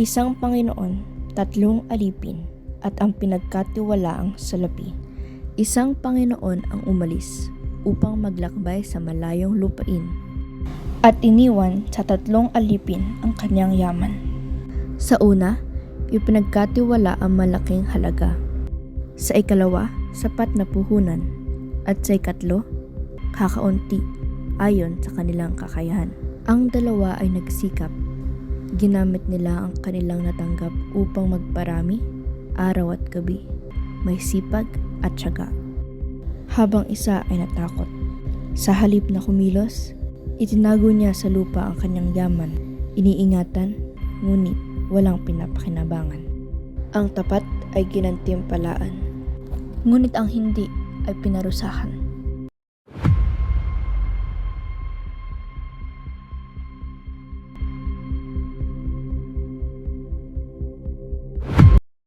Isang Panginoon, tatlong alipin, at ang pinagkatiwalaang salapi. Isang Panginoon ang umalis upang maglakbay sa malayong lupain at iniwan sa tatlong alipin ang kanyang yaman. Sa una, ipinagkatiwala ang malaking halaga. Sa ikalawa, sapat na puhunan. At sa ikatlo, kakaunti ayon sa kanilang kakayahan. Ang dalawa ay nagsikap. Ginamit nila ang kanilang natanggap upang magparami araw at gabi. May sipag at tiyaga. Habang isa ay natakot. Sa halip na kumilos, itinago niya sa lupa ang kanyang yaman. Iniingatan, ngunit walang pinapakinabangan. Ang tapat ay ginantimpalaan. Ngunit ang hindi ay pinarusahan.